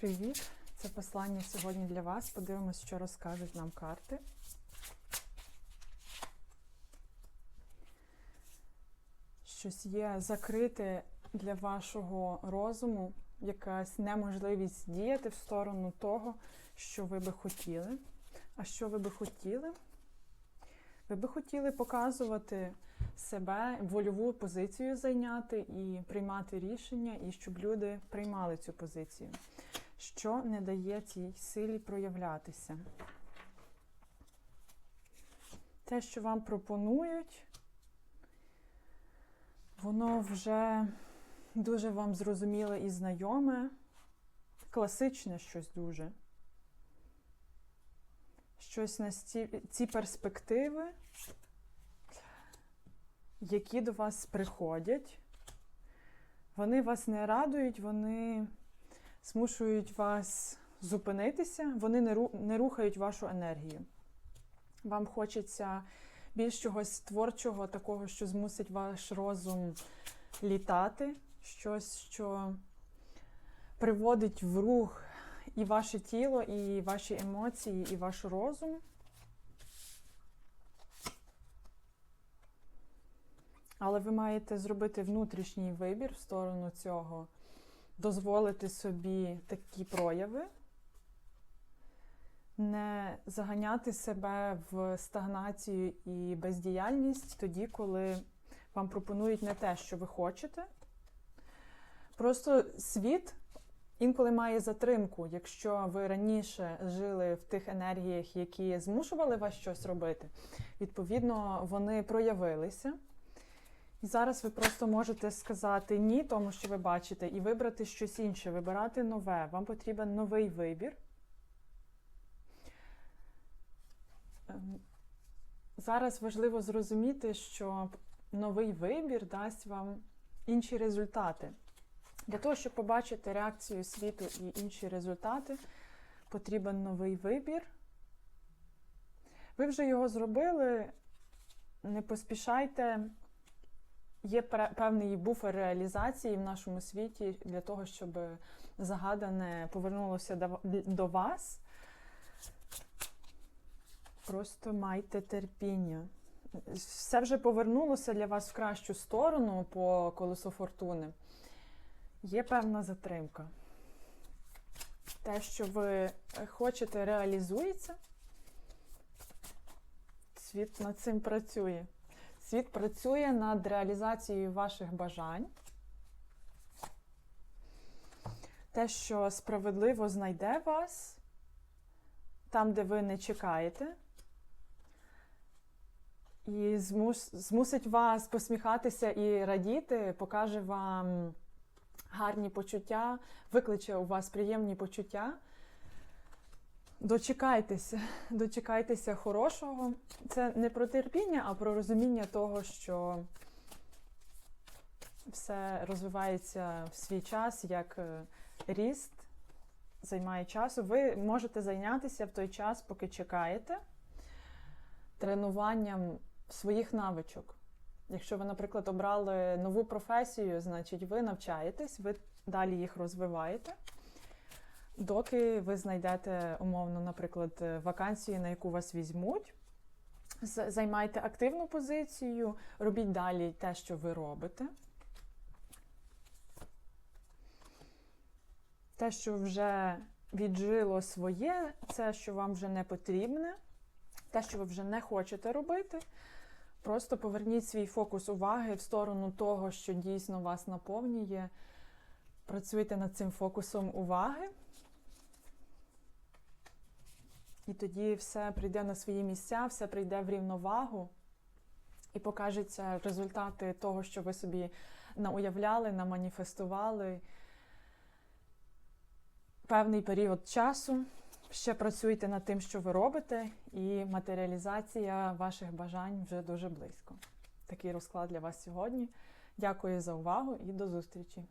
Привіт! Це послання сьогодні для вас. Подивимось, що розкажуть нам карти. Щось є закрите для вашого розуму, якась неможливість діяти в сторону того, що ви би хотіли. А що ви би хотіли? Ви би хотіли показувати себе, вольову позицію зайняти і приймати рішення, і щоб люди приймали цю позицію. Що не дає цій силі проявлятися? Те, що вам пропонують, воно вже дуже вам зрозуміле і знайоме, класичне щось дуже. Щось на ці, ці перспективи, які до вас приходять, вони вас не радують, вони змушують вас зупинитися, вони не, рухають вашу енергію. Вам хочеться більш чогось творчого, такого, що змусить ваш розум літати, щось, що приводить в рух і ваше тіло, і ваші емоції, і ваш розум. Але ви маєте зробити внутрішній вибір в сторону цього, дозволити собі такі прояви, не заганяти себе в стагнацію і бездіяльність тоді, коли вам пропонують не те, що ви хочете. Просто світ інколи має затримку, якщо ви раніше жили в тих енергіях, які змушували вас щось робити, відповідно, вони проявилися. І зараз ви просто можете сказати ні, тому що ви бачите, і вибрати щось інше, вибирати нове. Вам потрібен новий вибір. Ем, Зараз важливо зрозуміти, що новий вибір дасть вам інші результати. Для того, щоб побачити реакцію світу і інші результати, потрібен новий вибір. Ви вже його зробили, не поспішайте. Є певний буфер реалізації в нашому світі для того, щоб загадане повернулося до вас. Просто майте терпіння. Все вже повернулося для вас в кращу сторону по колесу фортуни. Є певна затримка. Те, що ви хочете, реалізується. Світ над цим працює. Світ працює над реалізацією ваших бажань. Те, що справедливо знайде вас там, де ви не чекаєте, і змус, змусить вас посміхатися і радіти, покаже вам гарні почуття, викличе у вас приємні почуття. Дочекайтеся, дочекайтеся хорошого. Це не про терпіння, а про розуміння того, що все розвивається в свій час, як ріст займає часу. Ви можете зайнятися в той час, поки чекаєте, тренуванням своїх навичок. Якщо ви, наприклад, обрали нову професію, значить ви навчаєтесь, ви далі їх розвиваєте. Доки ви знайдете умовно, наприклад, вакансію, на яку вас візьмуть, займайте активну позицію, робіть далі те, що ви робите. Те, що вже віджило своє, це, що вам вже не потрібне, те, що ви вже не хочете робити. Просто поверніть свій фокус уваги в сторону того, що дійсно вас наповнює. Працюйте над цим фокусом уваги. І тоді все прийде на свої місця, все прийде в рівновагу і покажуться результати того, що ви собі науявляли, наманіфестували певний період часу. Ще працюйте над тим, що ви робите, і матеріалізація ваших бажань вже дуже близько. Такий розклад для вас сьогодні. Дякую за увагу і до зустрічі!